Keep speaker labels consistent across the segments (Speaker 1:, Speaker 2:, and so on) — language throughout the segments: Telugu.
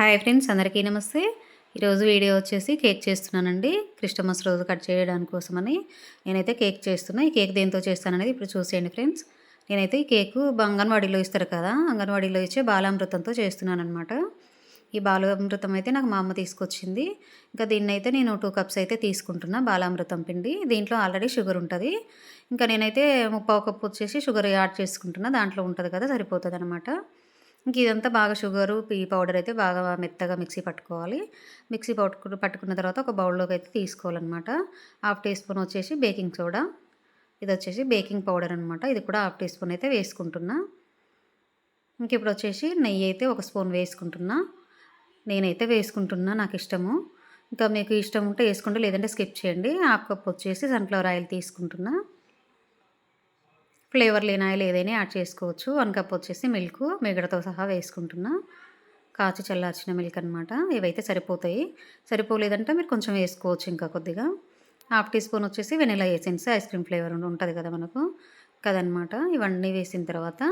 Speaker 1: హాయ్ ఫ్రెండ్స్ అందరికీ నమస్తే. ఈరోజు వీడియో వచ్చేసి కేక్ చేస్తున్నానండి. క్రిస్టమస్ రోజు కట్ చేయడానికి కోసమని నేనైతే కేక్ చేస్తున్నా. ఈ కేక్ దేంతో చేస్తాననేది ఇప్పుడు చూసేయండి ఫ్రెండ్స్. నేనైతే ఈ కేకు అంగన్వాడీలో ఇస్తారు కదా అంగన్వాడీలో ఇచ్చే బాలామృతంతో చేస్తున్నాను అనమాట ఈ బాలామృతం అయితే నాకు మా అమ్మ తీసుకొచ్చింది. ఇంకా దీన్ని అయితే నేను టూ కప్స్ అయితే తీసుకుంటున్నా బాలామృతం పిండి. దీంట్లో ఆల్రెడీ షుగర్ ఉంటుంది. ఇంకా నేనైతే ముప్పావు కప్పు వచ్చేసి షుగర్ యాడ్ చేసుకుంటున్నా. దాంట్లో ఉంటుంది కదా సరిపోతుంది అనమాట ఇంక ఇదంతా బాగా షుగరు ఈ పౌడర్ అయితే బాగా మెత్తగా మిక్సీ పట్టుకోవాలి. మిక్సీ పట్టుకు పట్టుకున్న తర్వాత ఒక బౌల్లోకి అయితే తీసుకోవాలన్నమాట. హాఫ్ టీ స్పూన్ వచ్చేసి బేకింగ్ సోడా. ఇది వచ్చేసి బేకింగ్ పౌడర్ అనమాట ఇది కూడా హాఫ్ టీ స్పూన్ అయితే వేసుకుంటున్నా. ఇంక ఇప్పుడు వచ్చేసి నెయ్యి అయితే ఒక స్పూన్ వేసుకుంటున్నా. నేనైతే వేసుకుంటున్నా నాకు ఇష్టము. ఇంకా మీకు ఇష్టం ఉంటే వేసుకుంటే లేదంటే స్కిప్ చేయండి. హాఫ్ కప్ వచ్చేసి సన్ఫ్లవర్ ఆయిల్ తీసుకుంటున్నా. ఫ్లేవర్ లేని ఆయిల్ ఏదైనా యాడ్ చేసుకోవచ్చు. వన్ కప్ వచ్చేసి మిల్క్ మిగడతో సహా వేసుకుంటున్నా. కాచి చల్లార్చిన మిల్క్ అనమాట ఇవైతే సరిపోతాయి. సరిపోలేదంటే మీరు కొంచెం వేసుకోవచ్చు ఇంకా కొద్దిగా. హాఫ్ టీ స్పూన్ వచ్చేసి vanilla essence ice cream flavour ఉంటుంది కదా మనకు. కదనమాట ఇవన్నీ వేసిన తర్వాత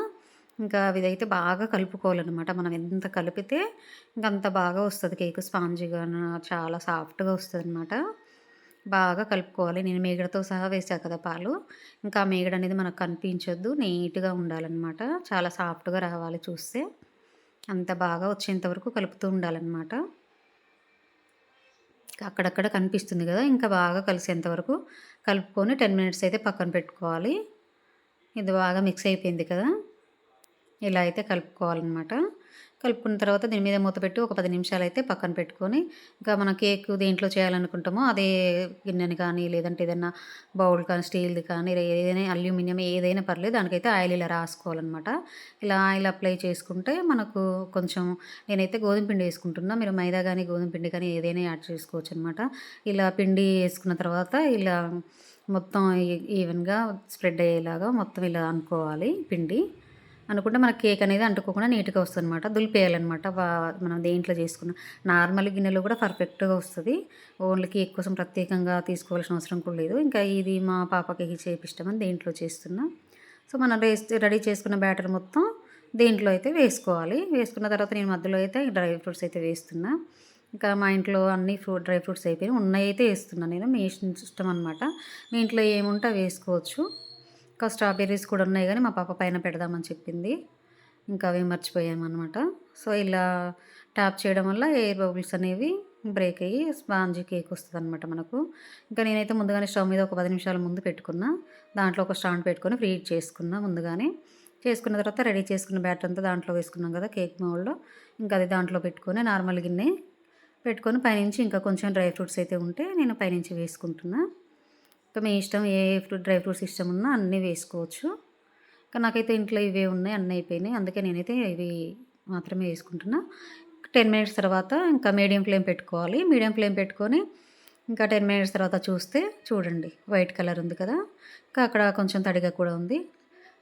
Speaker 1: ఇంకా ఇదైతే బాగా కలుపుకోవాలన్నమాట. మనం ఎంత కలిపితే ఇంకంత బాగా వస్తుంది కేక్ స్పాంజీగా చాలా సాఫ్ట్గా వస్తుంది అనమాట బాగా కలుపుకోవాలి. నేను మేగడతో సహా వేసా కదా పాలు. ఇంకా మేగడ అనేది మనకు కనిపించొద్దు. నీట్గా ఉండాలన్నమాట. చాలా సాఫ్ట్గా రావాలి చూస్తే. అంత బాగా వచ్చేంత వరకు కలుపుతూ ఉండాలన్నమాట. అక్కడక్కడ కనిపిస్తుంది కదా. ఇంకా బాగా కలిసేంత వరకు కలుపుకొని టెన్ మినిట్స్ అయితే పక్కన పెట్టుకోవాలి. ఇది బాగా మిక్స్ అయిపోయింది కదా. ఇలా అయితే కలుపుకోవాలన్నమాట. కలుపుకున్న తర్వాత దీని మీద మూత పెట్టి ఒక పది నిమిషాలు అయితే పక్కన పెట్టుకొని ఇంకా మన కేక్ దేంట్లో చేయాలనుకుంటామో అదే గిన్నెని కానీ లేదంటే ఏదైనా బౌల్ కానీ స్టీల్ది కానీ ఏదైనా అల్యూమినియం ఏదైనా పర్లేదు దానికైతే ఆయిల్ ఇలా రాసుకోవాలన్నమాట. ఇలా ఆయిల్ అప్లై చేసుకుంటే మనకు కొంచెం నేనైతే గోధుమ పిండి వేసుకుంటున్నా మీరు మైదా కానీ గోధుమ పిండి కానీ ఏదైనా యాడ్ చేసుకోవచ్చు అనమాట ఇలా పిండి వేసుకున్న తర్వాత ఇలా మొత్తం ఈవెన్గా స్ప్రెడ్ అయ్యేలాగా మొత్తం ఇలా అనుకోవాలి పిండి. అనుకుంటే మన కేక్ అనేది అంటుకోకుండా నీట్గా వస్తుంది అనమాట దులిపేయాలన్నమాట మనం దేంట్లో చేసుకున్న. నార్మల్ గిన్నెలో కూడా పర్ఫెక్ట్గా వస్తుంది. ఓన్లీ కేక్ కోసం ప్రత్యేకంగా తీసుకోవాల్సిన అవసరం కూడా లేదు. ఇంకా ఇది మా పాపకి చేపిస్తామని దేంట్లో చేస్తున్నా. సో మనం రెడీ చేసుకున్న బ్యాటర్ మొత్తం దేంట్లో అయితే వేసుకోవాలి. వేసుకున్న తర్వాత నేను మధ్యలో అయితే డ్రై ఫ్రూట్స్ అయితే వేస్తున్నా. ఇంకా మా ఇంట్లో అన్ని ఫ్రూట్ డ్రై ఫ్రూట్స్ అయిపోయినాయి. ఉన్నాయి అయితే వేస్తున్నాను నేను. మీ ఇష్టం అనమాట మీ ఇంట్లో ఏముంటే వేసుకోవచ్చు. ఇంకా స్ట్రాబెర్రీస్ కూడా ఉన్నాయి కానీ మా పాప పైన పెడదామని చెప్పింది. ఇంకా అవి మర్చిపోయామన్నమాట. సో ఇలా ట్యాప్ చేయడం వల్ల ఎయిర్ బబుల్స్ అనేవి బ్రేక్ అయ్యి స్పాంజ్ కేక్ వస్తుంది అనమాట మనకు. ఇంకా నేనైతే ముందుగానే స్టవ్ మీద ఒక పది నిమిషాల ముందు పెట్టుకున్నా. దాంట్లో ఒక స్టాండ్ పెట్టుకొని ఫ్రీ చేసుకున్నా ముందుగానే. చేసుకున్న తర్వాత రెడీ చేసుకున్న బ్యాటర్ అంతా దాంట్లో వేసుకున్నాం కదా కేక్ మౌల్లో ఇంకా అది దాంట్లో పెట్టుకొని నార్మల్ గిన్నె పెట్టుకొని పైనుంచి ఇంకా కొంచెం డ్రై ఫ్రూట్స్ అయితే ఉంటే నేను పైనుంచి వేసుకుంటున్నాను ఇంకా మీ ఇష్టం ఏ ఫ్రూట్ డ్రై ఫ్రూట్స్ ఇష్టం ఉన్నా అన్నీ వేసుకోవచ్చు. ఇంకా నాకైతే ఇంట్లో ఇవే ఉన్నాయి అన్నీ అయిపోయినాయి. అందుకే నేనైతే ఇవి మాత్రమే వేసుకుంటున్నా. టెన్ మినిట్స్ తర్వాత ఇంకా మీడియం ఫ్లేమ్ పెట్టుకోవాలి. మీడియం ఫ్లేమ్ పెట్టుకొని ఇంకా టెన్ మినిట్స్ తర్వాత చూస్తే చూడండి వైట్ కలర్ ఉంది కదా. ఇంకా అక్కడ కొంచెం తడిగా కూడా ఉంది.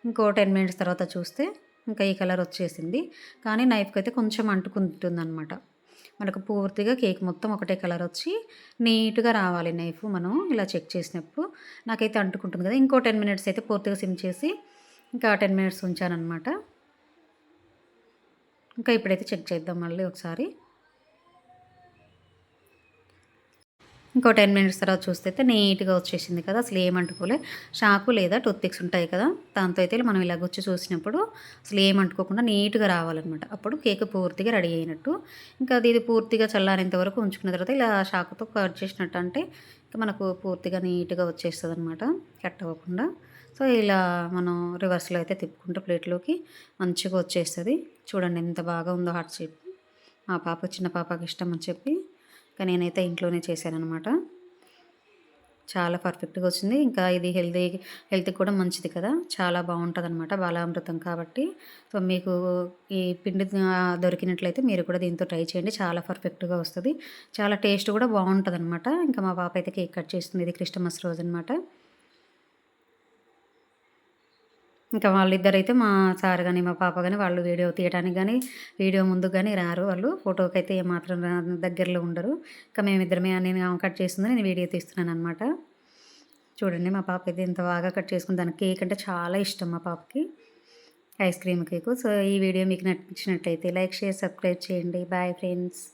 Speaker 1: ఇంకో టెన్ మినిట్స్ తర్వాత చూస్తే ఇంకా ఈ కలర్ వచ్చేసింది. కానీ నైఫ్కి అయితే కొంచెం అంటుకుంటుంది అనమాట మనకు పూర్తిగా కేక్ మొత్తం ఒకటే కలర్ వచ్చి నీట్గా రావాలి నైఫ్ మనం ఇలా చెక్ చేసినప్పుడు. నాకైతే అంటుకుంటుంది కదా ఇంకో టెన్ మినిట్స్ అయితే పూర్తిగా సిమ్ చేసి ఇంకా టెన్ మినిట్స్ ఉంచానమాట ఇంకా ఇప్పుడైతే చెక్ చేద్దాం మళ్ళీ ఒకసారి. ఇంకో టెన్ మినిట్స్ తర్వాత చూస్తే అయితే నీట్గా వచ్చేసింది కదా అసలు ఏమంటుకోలే. షాకు లేదా టూత్ పిక్స్ ఉంటాయి కదా దాంతో అయితే మనం ఇలా గుచ్చి చూసినప్పుడు అసలు ఏమంటుకోకుండా నీట్గా రావాలన్నమాట. అప్పుడు కేక్ పూర్తిగా రెడీ అయినట్టు. ఇంకా అది ఇది పూర్తిగా చల్లారేంత వరకు ఉంచుకున్న తర్వాత ఇలా షాకుతో కట్ చేసినట్టు అంటే మనకు పూర్తిగా నీట్గా వచ్చేస్తుంది అనమాట కట్ అవ్వకుండా. సో ఇలా మనం రివర్స్లో అయితే తిప్పుకుంటే ప్లేట్లోకి మంచిగా వచ్చేస్తుంది. చూడండి ఎంత బాగా ఉందో హార్ట్ షేప్. మా పాప చిన్న పాపకి ఇష్టం అని చెప్పి ఇంకా నేనైతే ఇంట్లోనే చేశానమాట చాలా పర్ఫెక్ట్గా వచ్చింది. ఇంకా ఇది హెల్దీ హెల్త్కి కూడా మంచిది కదా. చాలా బాగుంటుంది అనమాట బాలామృతం కాబట్టి. సో మీకు ఈ పిండి దొరికినట్లయితే మీరు కూడా దీంతో ట్రై చేయండి. చాలా పర్ఫెక్ట్గా వస్తుంది. చాలా టేస్ట్ కూడా బాగుంటుంది అనమాట ఇంకా మా పాప అయితే కేక్ కట్ చేస్తుంది. ఇది క్రిస్టమస్ రోజు అనమాట ఇంకా వాళ్ళిద్దరైతే మా సార్ కానీ మా పాప కానీ వాళ్ళు వీడియో తీయడానికి కానీ వీడియో ముందు కానీ రారు. వాళ్ళు ఫోటోకి అయితే ఏమాత్రం దగ్గరలో ఉండరు. ఇంకా మేమిద్దరమే నేను కట్ చేస్తుంది నేను వీడియో తీస్తున్నాను అనమాట చూడండి మా పాప అయితే ఇంత బాగా కట్ చేసుకుని దానికి కేక్ అంటే చాలా ఇష్టం మా పాపకి. Ice cream cake. సో ఈ వీడియో మీకు నచ్చినట్లయితే లైక్ షేర్ సబ్స్క్రైబ్ చేయండి. Bye friends.